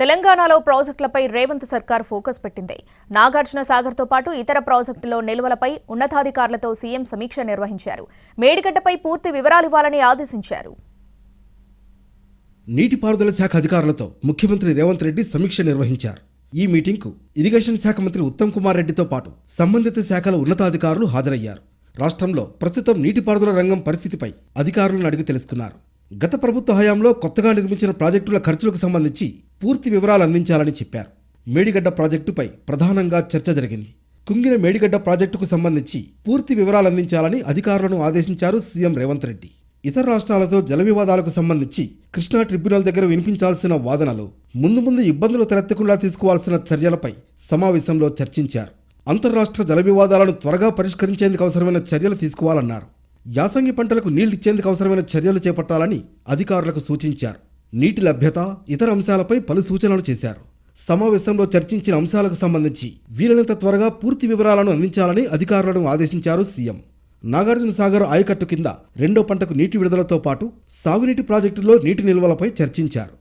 తెలంగాణలో ప్రాజెక్టులపై రేవంత్ సర్కార్ ఫోకస్ పెట్టింది. నాగార్జున సాగర్తో పాటు ఇతర ప్రాజెక్టులో నిల్వలపై ఉన్నతాధికారులతో సీఎం సమీక్ష నిర్వహించారు. మేడిగడ్డపై పూర్తి వివరాలివ్వాలని ఆదేశించారు. నీటిపారుదల శాఖ అధికారులతో ముఖ్యమంత్రి రేవంత్ రెడ్డి సమీక్ష నిర్వహించారు. ఈ మీటింగ్కు ఇరిగేషన్ శాఖ మంత్రి ఉత్తమ్ కుమార్ రెడ్డితో పాటు సంబంధిత శాఖల ఉన్నతాధికారులు హాజరయ్యారు. రాష్ట్రంలో ప్రస్తుతం నీటిపారుదల రంగం పరిస్థితిపై అధికారులను అడిగి తెలుసుకున్నారు. గత ప్రభుత్వ హయాంలో కొత్తగా నిర్మించిన ప్రాజెక్టుల ఖర్చులకు సంబంధించి పూర్తి వివరాలు అందించాలని చెప్పారు. మేడిగడ్డ ప్రాజెక్టుపై ప్రధానంగా చర్చ జరిగింది. కుంగిన మేడిగడ్డ ప్రాజెక్టుకు సంబంధించి పూర్తి వివరాలు అందించాలని అధికారులను ఆదేశించారు సీఎం రేవంత్ రెడ్డి. ఇతర రాష్ట్రాలతో జల వివాదాలకు సంబంధించి కృష్ణా ట్రిబ్యునల్ దగ్గర వినిపించాల్సిన వాదనలు ముందు ముందు ఇబ్బందులు తలెత్తకుండా తీసుకోవాల్సిన చర్యలపై సమావేశంలో చర్చించారు. అంతర్రాష్ట్ర జల వివాదాలను త్వరగా పరిష్కరించేందుకు అవసరమైన చర్యలు తీసుకోవాలన్నారు. యాసంగి పంటలకు నీళ్ళిచ్చేందుకు అవసరమైన చర్యలు చేపట్టాలని అధికారులకు సూచించారు. నీటి లభ్యత ఇతర అంశాలపై పలు సూచనలు చేశారు. సమావేశంలో చర్చించిన అంశాలకు సంబంధించి వీలైనంత త్వరగా పూర్తి వివరాలను అందించాలని అధికారులను ఆదేశించారు సీఎం. నాగార్జున సాగర్ ఆయకట్టు కింద రెండో పంటకు నీటి విడుదలతో పాటు సాగునీటి ప్రాజెక్టులో నీటి నిల్వలపై చర్చించారు.